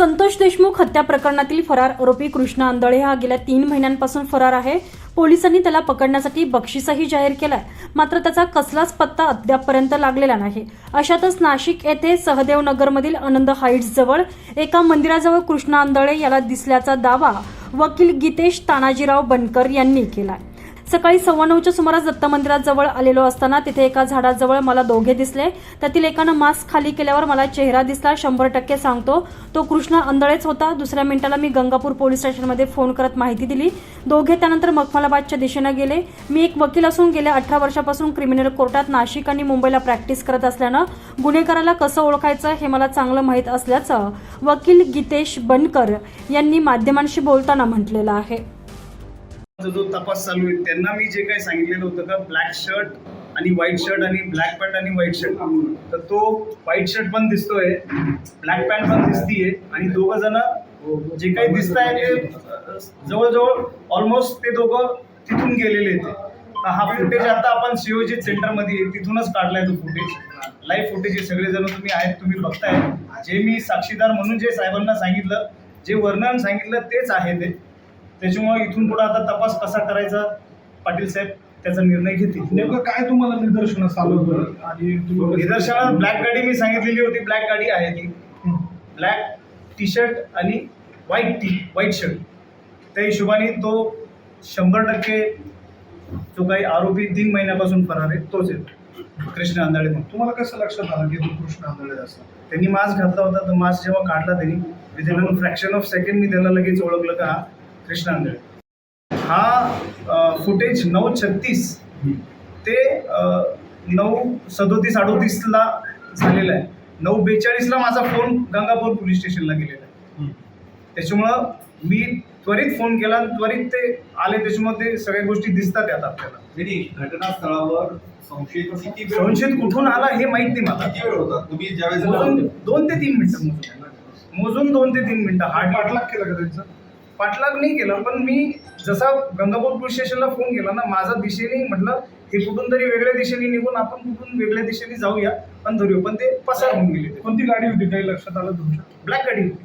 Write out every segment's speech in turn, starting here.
संतोष देशमुख हत्या प्रकरणातील फरार आरोपी कृष्णा आंधळे हा गेल्या तीन महिन्यांपासून फरार आहे. पोलिसांनी त्याला पकडण्यासाठी बक्षीसही जाहीर केलाय. मात्र त्याचा कसलाच पत्ता अद्यापपर्यंत लागलेला नाही. अशातच नाशिक येथे सहदेव नगरमधील आनंद हाईट्स जवळ एका मंदिराजवळ कृष्णा आंधळे याला दिसल्याचा दावा वकील गीतेश तानाजीराव बनकर यांनी केलाय. सकाळी सव्वा नऊच्या सुमारास दत्त मंदिराजवळ आलेलो असताना तिथे एका झाडाजवळ मला दोघे दिसले. त्यातील एकानं मास्क खाली केल्यावर मला चेहरा दिसला शंभर टक्के सांगतो. तो कृष्णा अंधळेच होता. दुसऱ्या मिनिटाला मी गंगापूर पोलीस स्टेशनमध्ये फोन करत माहिती दिली. दोघे त्यानंतर मखमलाबादच्या दिशेनं गेले. मी एक वकील असून गेल्या अठरा वर्षापासून क्रिमिनल कोर्टात नाशिक आणि मुंबईला प्रॅक्टिस करत असल्यानं गुन्हेगाराला कसं ओळखायचं हे मला चांगलं माहीत असल्याचं वकील गीतेश बनकर यांनी माध्यमांशी बोलताना म्हटलेलं आहे. जो तपास चालू आहे त्यांना मी जे काही सांगितलेलं होतं का ब्लॅक शर्ट आणि व्हाईट शर्ट आणि ब्लॅक पॅन्ट आणि व्हाईट शर्ट तर तो व्हाईट शर्ट पण दिसतोय ब्लॅक पॅन्ट पण दिसतीये आणि दोघं जण जे काही दिसत आहे ते जवळजवळ ऑलमोस्ट ते दोघं तिथून गेलेले ते तर हा फुटेज आता आपण सिओजी सेंटरमध्ये तिथूनच काढलाय तो फुटेज लाईव्ह फुटेज हे सगळेजण तुम्ही आहेत तुम्ही बघताय. जे मी साक्षीदार म्हणून जे साहेबांना सांगितलं जे वर्णन सांगितलं तेच आहे ते. त्याच्यामुळे इथून पुढे आता तपास कसा करायचा पाटील साहेब त्याचा निर्णय घेतील. नेमकं काय तुम्हाला निदर्शनास आलं होतं आणि तुम्ही निदर्शनात ब्लॅक गाडी मी सांगितलेली होती ब्लॅक गाडी आहे ती. ब्लॅक टी शर्ट आणि व्हाईट टी व्हाईट शर्ट त्या हिशोबाने तो शंभर टक्के जो काही आरोपी तीन महिन्यापासून फरार आहे तोच आहे. कृष्ण आंधळे म्हणून. तुम्हाला कसं लक्षात आलं की तो कृष्ण आंधळे असं? त्यांनी मास्क घातला होता तर मास्क जेव्हा काढला त्यांनी विदिन फ्रॅक्शन ऑफ सेकंड मी त्याला लगेच ओळखलं का हा कृष्ण आंधळे हा फुटेज नऊ छत्तीस ते नऊ सदोतीस अडोतीसला झालेला आहे. नऊ बेचाळीसला माझा फोन गंगापूर पोलीस स्टेशनला गेलेला आहे. त्याच्यामुळं मी त्वरित फोन केला त्वरित ते आले त्याच्यामुळे ते सगळ्या गोष्टी दिसतात त्यात आपल्याला. घटनास्थळावर संशयित किती संशयित कुठून आला हे माहीत नाही मला. किती वेळ होता? तुम्ही ज्यावेळेस दोन ते तीन मिनिटं मोजून. दोन ते तीन मिनिटं. हार्ड पाठलाग केला का त्यांचा? पाठलाग नाही केला पण मी जसा गंगापूर पोलीस स्टेशनला फोन केला ना माझा दिशेने म्हटलं हे कुठून तरी वेगळ्या दिशेने निघून आपण कुठून वेगळ्या दिशेने जाऊया पण धरूया. पण ते पसार होऊन गेले ते. कोणती गाडी होती? काही लक्षात आलं तुमच्या? ब्लॅक गाडी होती.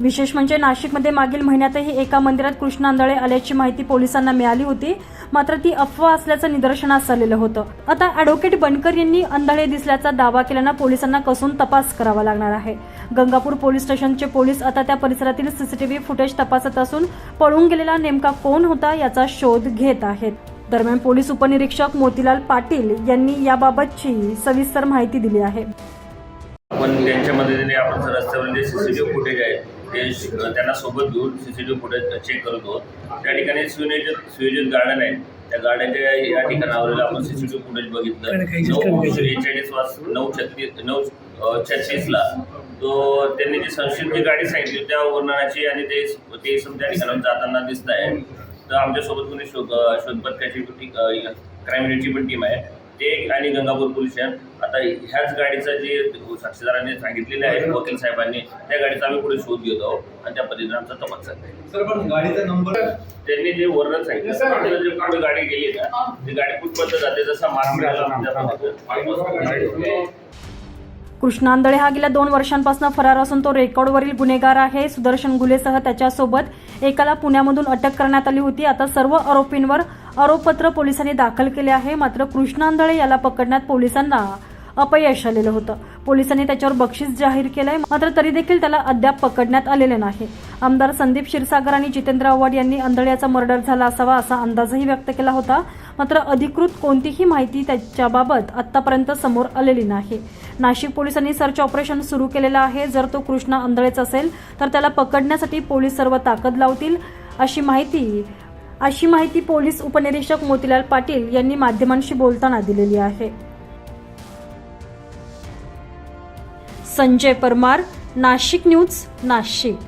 विशेष म्हणजे नाशिकमध्ये मागील महिन्यातही एका मंदिरात कृष्णांदळे आल्याची माहिती पोलिसांना मिळाली होती. मात्र ती अफवा असल्याचं निदर्शनास आलेलं होतं. आता अॅडव्होकेट बनकर यांनी अंधळे दिसल्याचा दावा केल्यानं पोलिसांना कसून तपास करावा लागणार आहे. गंगापूर पोलीस स्टेशनचे पोलीस आता त्या परिसरातील सीसीटीव्ही फुटेज तपासत असून पळून गेलेला नेमका कोण होता याचा शोध घेत आहेत. दरम्यान पोलीस उपनिरीक्षक मोतीलाल पाटील यांनी याबाबतची सविस्तर माहिती दिली आहे. आपण त्यांच्या मदतीने आपण रस्त्यावर जे C C T V footage आहेत ते त्यांना सोबत घेऊन C C T V footage check करत आहोत. त्या ठिकाणी सुयोजित सुयोजित गार्डन आहे त्या गार्डनच्या या ठिकाणावर आपण C C T V footage बघितलं नऊ एकोणचाळीस वाज नऊ छत्तीस नऊ छत्तीसला. तो त्यांनी जी संशयित जी गाडी सांगितली त्या वर्णनाची आणि ते ते सम त्या ठिकाणावर जाताना दिसत आहे. तर आमच्यासोबत कोणी शोध शोधपथकाची क्राईम युनिटची पण टीम आहे. ते आणि गंगापूर पोलीस आता ह्याच गाडीचं जे साक्षीदारांनी सांगितलेले आहे वकील साहेबांनी त्या गाडीचा आम्ही पुढे शोध घेतो आहोत आणि त्या पद्धतीने आमचा तपास चालला आहे. सर पण गाडीचा नंबर त्यांनी जे वर्णन सांगितलं जे पुढे गाडी गेली ना ती गाडी कुठपर्यंत जाते जसा मार्ग मिळाला कृष्णांदळे हा गेल्या दोन वर्षांपासून फरार असून तो रेकॉर्डवरील गुन्हेगार आहे. सुदर्शन गुलेसह त्याच्यासोबत एकाला पुण्यामधून अटक करण्यात आली होती. आता सर्व आरोपींवर आरोपपत्र पोलिसांनी दाखल केले आहे. मात्र कृष्णांदळे याला पकडण्यात पोलिसांना अपयश आलेलं होतं. पोलिसांनी त्याच्यावर बक्षीस जाहीर केलंय. मात्र तरी देखील त्याला अद्याप पकडण्यात आलेले नाही. आमदार संदीप क्षीरसागर आणि जितेंद्र आव्हाड यांनी आंधळ्याचा मर्डर झाला असावा असा अंदाजही व्यक्त केला होता. मात्र अधिकृत कोणतीही माहिती त्याच्याबाबत आतापर्यंत समोर आलेली नाही. नाशिक पोलिसांनी सर्च ऑपरेशन सुरू केलेलं आहे. जर तो कृष्णा आंधळेच असेल तर त्याला पकडण्यासाठी पोलीस सर्व ताकद लावतील अशी माहिती अशी माहिती पोलीस उपनिरीक्षक मोतीलाल पाटील यांनी माध्यमांशी बोलताना दिलेली आहे. संजय परमार नाशिक न्यूज नाशिक.